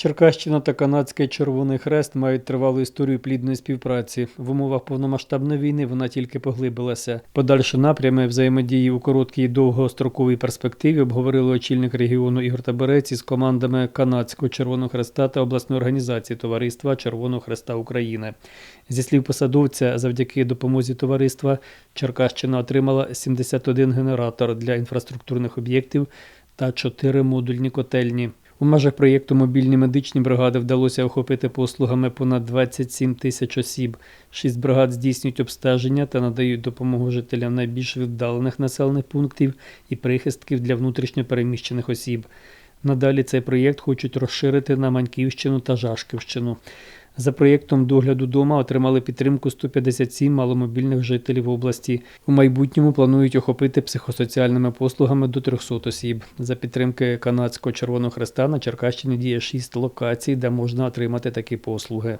Черкащина та канадський Червоний Хрест мають тривалу історію плідної співпраці. В умовах повномасштабної війни вона тільки поглибилася. Подальші напрями взаємодії у короткій і довгостроковій перспективі обговорили очільник регіону Ігор Таберець із командами канадського Червоного Хреста та обласної організації Товариства Червоного Хреста України. Зі слів посадовця, завдяки допомозі товариства Черкащина отримала 71 генератор для інфраструктурних об'єктів та 4 модульні котельні. У межах проєкту мобільні медичні бригади вдалося охопити послугами понад 27 тисяч осіб. Шість бригад здійснюють обстеження та надають допомогу жителям найбільш віддалених населених пунктів і прихистків для внутрішньопереміщених осіб. Надалі цей проєкт хочуть розширити на Маньківщину та Жашківщину. За проєктом догляду дома отримали підтримку 157 маломобільних жителів області. У майбутньому планують охопити психосоціальними послугами до 300 осіб. За підтримки канадського Червоного Хреста на Черкащині діє 6 локацій, де можна отримати такі послуги.